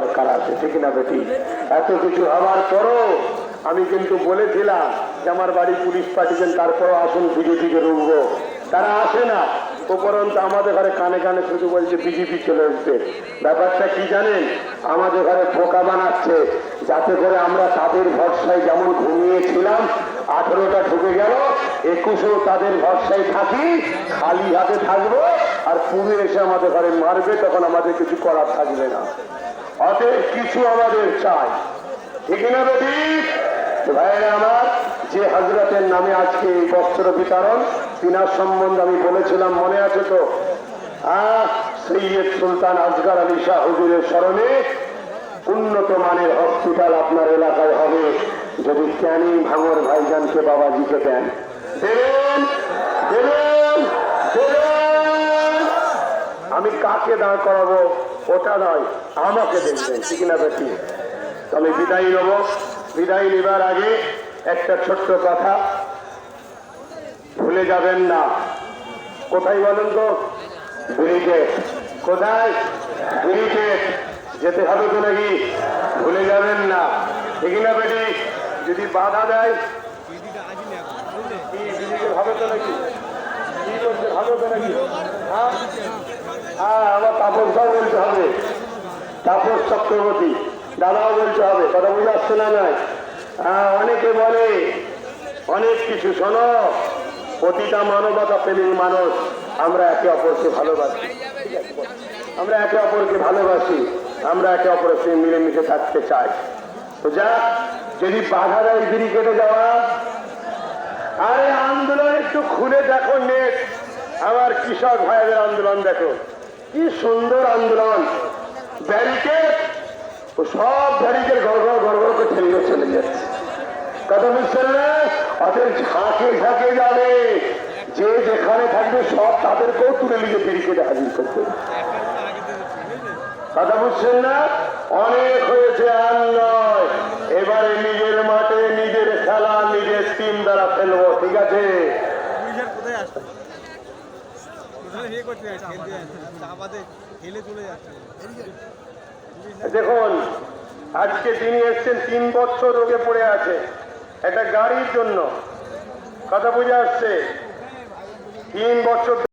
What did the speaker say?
দরকার আছে, ঠিক না বেটি? এত কিছু হওয়ার পরও আমি কিন্তু বলেছিলাম যে আমার বাড়ি পুলিশ পাঠিয়েছেন তারপরও আসুন বিজেপিকে রুখবো। তারা আসে না। উপরন্ত আমাদের ঘরে কানে কানে শুধু বলছে, বিজেপি চলে এসছে। ব্যাপারটা কি জানেন? আমাদের ঘরে বোকা বানাচ্ছে, যাতে করে আমরা তাদের ভরসায় যেমন ঘুমিয়েছিলাম, আঠেরোটা ঢুকে গেল, একুশেও তাদের ভরসায় থাকি, খালি হাতে থাকব, আর পুরো এসে আমাদের ঘরে মারবে, তখন আমাদের কিছু করার থাকবে না। অতএব কিছু আমাদের চাই। ঠিক না বেটি? ভাইয়েরা আমার, যে হজরতের নামে আজকে এই বস্ত্র বিতরণ, তিনার সম্বন্ধে আমি বলেছিলাম, মনে আছে তো? সুলতান আজগার আলী শাহ হুজুরের স্মরণে উন্নত মানের হসপিটাল আপনার এলাকায় হবে। যদি ক্যানিং ভাঙর ভাইজানকে বাবা বাবাজিকে দেন। আমি কাকে দাঁড় করাবো? ওটা নয়, আমাকে দেখবেন ঠিক না বেটি আমি বিদায় নেব। বিদায় নেবার আগে একটা ছোট্ট কথা। ভুলে যাবেন না। কোথায় বলেন তো? ব্রিগেড কোথায়? ব্রিগেড যেতে হবে তো নাকি? ভুলে যাবেন না। ঠিক না বেটি যদি বাধা দেয় হবে তো নাকি? হবে তো নাকি? হ্যাঁ? হ্যাঁ আমার তাপসটাও বলতে হবে। তাপস চক্রবর্তী, দাদাও বলতে হবে, কথা বুঝে আসছে না নয় হ্যাঁ অনেকে বলে, অনেক কিছু শোনো, প্রতিটা মানবতা প্রেমী মানুষ, আমরা একে অপরকে ভালোবাসি। আমরা একে অপরকে ভালোবাসি, আমরা একে অপরের মিলেমিশে থাকতে চাই। তো যা যদি বাধা দেয় বিড়ি কেটে যাওয়া, আরে আন্দোলন একটু খুলে দেখো নেট। আমার কৃষক ভাইদের আন্দোলন দেখো। কি সুন্দর আন্দোলন। ব্যারিকেড। ও সব ব্যারিকেড ঘর গড় ঘর গড় করে ঠেলে চলে যাচ্ছে কথা বুঝছেন না? অতএব ঝাঁকে ঝাঁকে যাবে। যে যেখানে থাকবে সব তাদেরকেও তুলে নিয়ে ব্যারিকেডে হাজির করতে হবে। কথা বুঝছেন না? অনেক হয়েছে আর নয় এবারে নিজের মাঠে নিজের খেলা নিজের টিম দ্বারা ফেলব, ঠিক আছে পুলিশের কোথায় আসছে কোথায় দেখুন, আজকে তিনি এসছেন, তিন বছর রোগে পড়ে আছে। একটা গাড়ির জন্য। কথা বুঝে আসছে। তিন বছর